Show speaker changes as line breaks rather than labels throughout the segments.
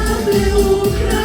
We will be Ukraine.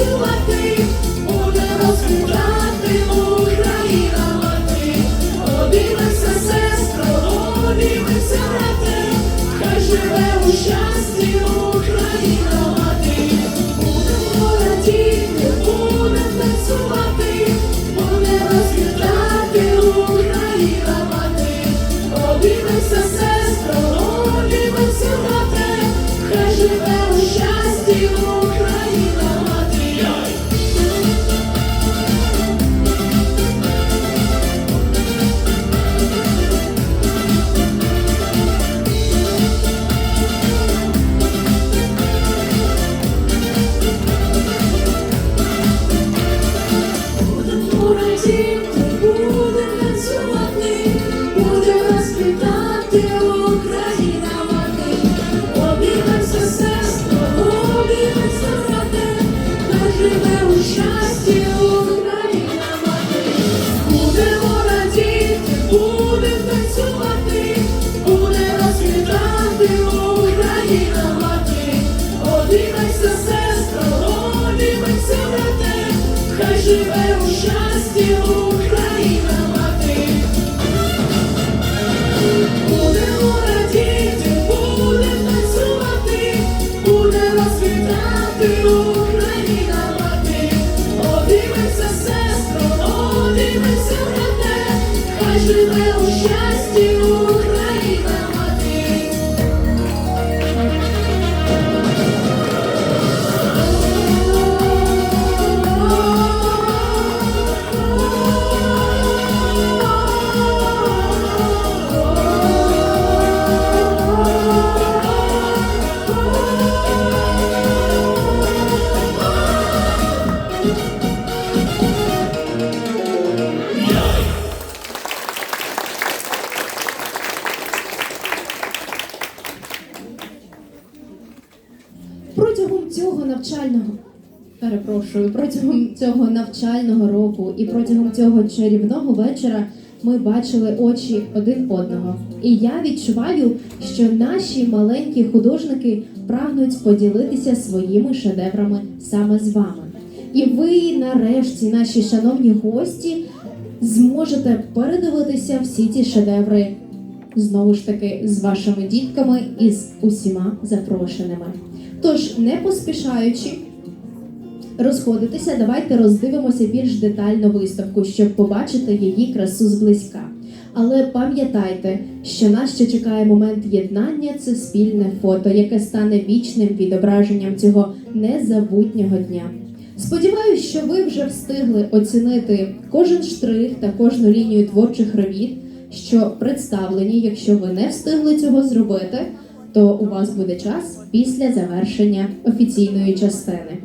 to a good живе у щасті
Протягом цього навчального перепрошую, протягом цього навчального року і протягом цього чарівного вечора ми бачили очі один одного. І я відчуваю, що наші маленькі художники прагнуть поділитися своїми шедеврами саме з вами. І ви, нарешті, наші шановні гості, зможете передивитися всі ці шедеври знову ж таки з вашими дітками і з усіма запрошеними. Тож, не поспішаючи розходитися, давайте роздивимося більш детально виставку, щоб побачити її красу зблизька. Але пам'ятайте, що нас ще чекає момент єднання це спільне фото, яке стане вічним відображенням цього незабутнього дня. Сподіваюсь, що ви вже встигли оцінити кожен штрих та кожну лінію творчих робіт, що представлені. Якщо ви не встигли цього зробити, то у вас буде час після завершення офіційної частини.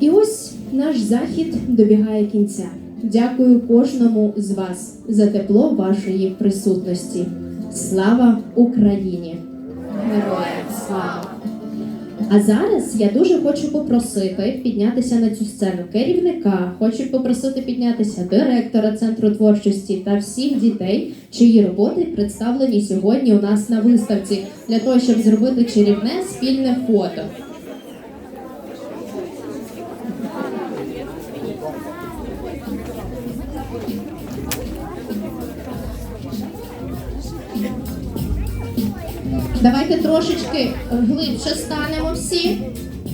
І ось наш захід добігає кінця. Дякую кожному з вас за тепло вашої присутності. Слава Україні! Героям слава! А зараз я дуже хочу попросити піднятися на цю сцену керівника, хочу попросити піднятися директора центру творчості та всіх дітей, чиї роботи представлені сьогодні у нас на виставці, для того, щоб зробити чарівне спільне фото. Давайте трошечки глибше станемо всі.